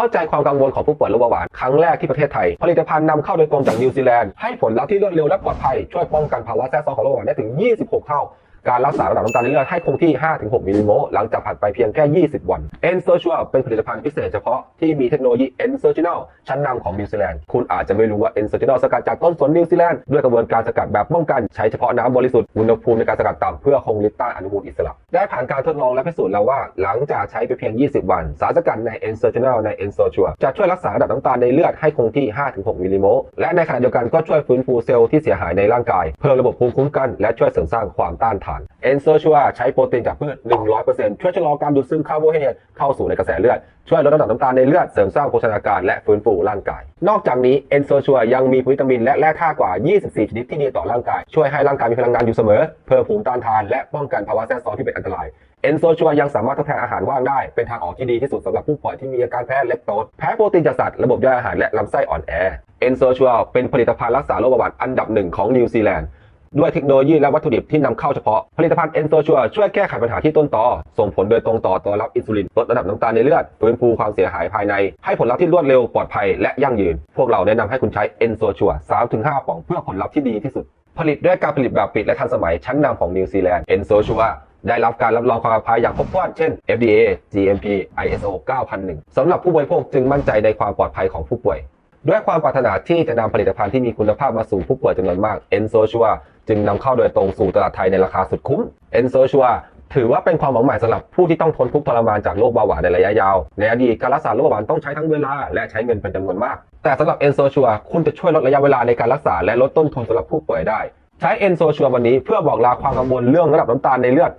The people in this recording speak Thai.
เข้าใจความกังวลของผู้ป่วยโรคเบาหวานครั้งแรกที่ประเทศไทย ผลิตภัณฑ์นำเข้าโดยตรงจากนิวซีแลนด์ให้ผลลัพธ์ที่รวดเร็วและปลอดภัยช่วยป้องกันภาวะแทรกซ้อนของโรคเบาหวานได้ถึง 26 เท่า การรักษาระดับน้ำตาลในเลือดให้คงที่ 5-6 มิลลิโมลหลังจากผ่านไปเพียงแค่ 20 วัน e n s e r t u a เป็นผลิตภัณฑ์พิเศษเฉพาะที่มีเทคโนโลยี e n s e r t i n a l ชั้นนำของนิวซีแลนด์ คุณอาจจะไม่รู้ว่า e n s e r t i n a l สกัดจากต้นสนนิวซีแลนด์ด้วยกระบวนการสกัดแบบป้องกันใช้เฉพาะน้ำบริสุทธิ์อุณหภูมิในการสกัดต่ำเพื่อคงฤทธิ์ต้านอนุมูลอิสระ ได้ผ่านการทดลองและพิสูจน์แล้วว่า หลังจากใช้ไปเพียง 20 วัน สารสกัดใน e n s e r t i n a l ใน e n s e r t u a จะช่วยรักษาระดับน้ำตาลในเลือดให้คงที่ 5-6 มิลลิโมลและในขณะเดียวกันก็ช่วยฟื้นฟูเซลล์ที่เสียหายในร่างกายเพิ่มระบบภูมิคุ้มกันและช่วยเสริมสร้างความต้านทาน e n s e r t u a ใช้โปรตีนจากพืช 100%ช่วยชะลอการดูดซึมคาร์โบไฮเดรตเข้าสู่ในกระแสเลือด ช่วยลดระดับน้ำตาลในเลือด เสริมสร้างโภชนาการและฟื้นฟูร่างกาย นอกจากนี้ e n s e r t u a ยังมีวิตามินและแร่ธาตุกว่า 24 ชนิดที่ดีต่อร่างกาย ช่วยให้ร่างกายมีพลังงานอยู่เสมอ เพิ่มภูมิต้านทานและป้องกันภาวะแทรกซ้อนที่เป็นอันตรายเอนโซชัวยังสามารถทดแทนอาหารว่างได้ เป็นทางออกที่ดีที่สุดสำหรับผู้ป่วยที่มีอาการแพ้เลคโตสแพ้โปรตีนจากสัตว์ระบบย่อยอาหารและลำไส้อ่อนแอเอนโซชัวเป็นผลิตภัณฑ์รักษาโรคเบาหวานอันดับหนึ่งของนิวซีแลนด์ ด้วยเทคโนโลยีและวัตถุดิบที่นำเข้าเฉพาะ ผลิตภัณฑ์เอนโซชัวช่วยแก้ไขปัญหาที่ต้นตอ ส่งผลโดยตรงต่อตัวรับอินซูลิน ลดระดับน้ำตาลในเลือดฟื้นฟูความเสียหายภายใน ให้ผลลัพธ์ที่รวดเร็วปลอดภัยและยั่งยืน พวกเราแนะนำให้คุณใช้เอนโซชัว3-5ป่องเพื่อผลลัพธ์ที่ดีที่สุด ผลิตด้วยการผลิตแบบปิดและทันสมัยชั้นนำของนิวซีแลนด์เอนโซชัวได้รับการรับรองความปลอดภัยอย่างครบถ้วนเช่น FDA GMP ISO 9001 สำหรับผู้บริโภคจึงมั่นใจในความปลอดภัยของผู้ป่วย ด้วยความปรารถนาที่จะนำผลิตภัณฑ์ที่มีคุณภาพมาสู่ผู้ป่วยจำนวนมาก e n s o s u r e จึงนำเข้าโดยตรงสู่ตลาดไทยในราคาสุดคุ้ม e n s o s u r e ถือว่าเป็นความหวังใหม่สำหรับผู้ที่ต้องทนทุกข์ทรมานจากโรคเบาหวานในระยะยาว ในอดีตการรักษาโรคเบาหวานต้องใช้ทั้งเวลาและใช้เงินเป็นจำนวนมาก แต่สำหรับ e n s o s u r e คุณจะช่วยลดระยะเวลาในการรักษาและลดต้นทุนสำหรับผู้ป่วยได้ ใช้ e n s o s u r e วันนี้เพื่อบอกลาความกังวลเรื่องระดับน้ำตาลในเลือด